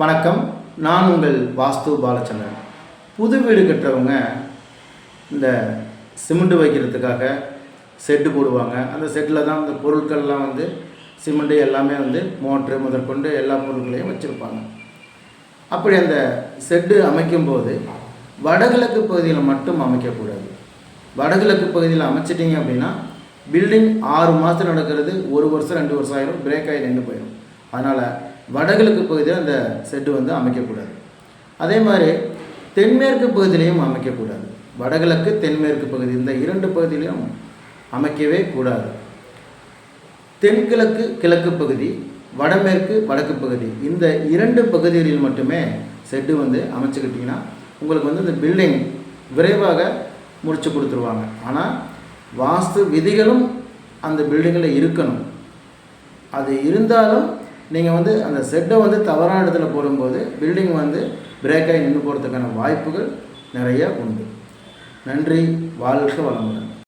வணக்கம். நான் உங்கள் வாஸ்து பாலச்சந்திரன். புது வீடு கட்டுறவங்க இந்த சிமெண்ட் வைக்கிறதுக்காக செட்டு போடுவாங்க. அந்த செட்டில் தான் அந்த பொருட்கள்லாம் வந்து சிமெண்ட்டு எல்லாமே வந்து மோட்ரு முதற்கொண்டு எல்லா பொருட்களையும் வச்சுருப்பாங்க. அப்படி அந்த செட்டு அமைக்கும்போது வடகிழக்கு பகுதியில் மட்டும் அமைக்கக்கூடாது. வடகிழக்கு பகுதியில் அமைச்சிட்டிங்க அப்படின்னா பில்டிங் ஆறு மாதம் நடக்கிறது ஒரு வருஷம் ரெண்டு வருஷம் ஆயிடும் பிரேக் ஆகி நின்று போயிடும் அதனால் வடகிழக்கு பகுதியில் அந்த செட்டு வந்து அமைக்கக்கூடாது. அதே மாதிரி தென்மேற்கு பகுதியிலையும் அமைக்கக்கூடாது. வடகிழக்கு தென்மேற்கு பகுதி இந்த இரண்டு பகுதியிலையும் அமைக்கவே கூடாது. தென்கிழக்கு கிழக்கு பகுதி வடமேற்கு வடக்கு பகுதி இந்த இரண்டு பகுதிகளில் மட்டுமே செட்டு வந்து அமைச்சுக்கிட்டிங்கன்னா உங்களுக்கு வந்து இந்த பில்டிங் விரைவாக முடித்து கொடுத்துருவாங்க. ஆனால் வாஸ்து விதிகளும் அந்த பில்டிங்கில் இருக்கணும். அது இருந்தாலும் நீங்கள் வந்து அந்த செட்டை வந்து தவறான இடத்துல போடும்போது பில்டிங் வந்து பிரேக் ஆகி நின்று போகிறதுக்கான வாய்ப்புகள் நிறைய உண்டு. நன்றி வாழ்க வளமுடன்.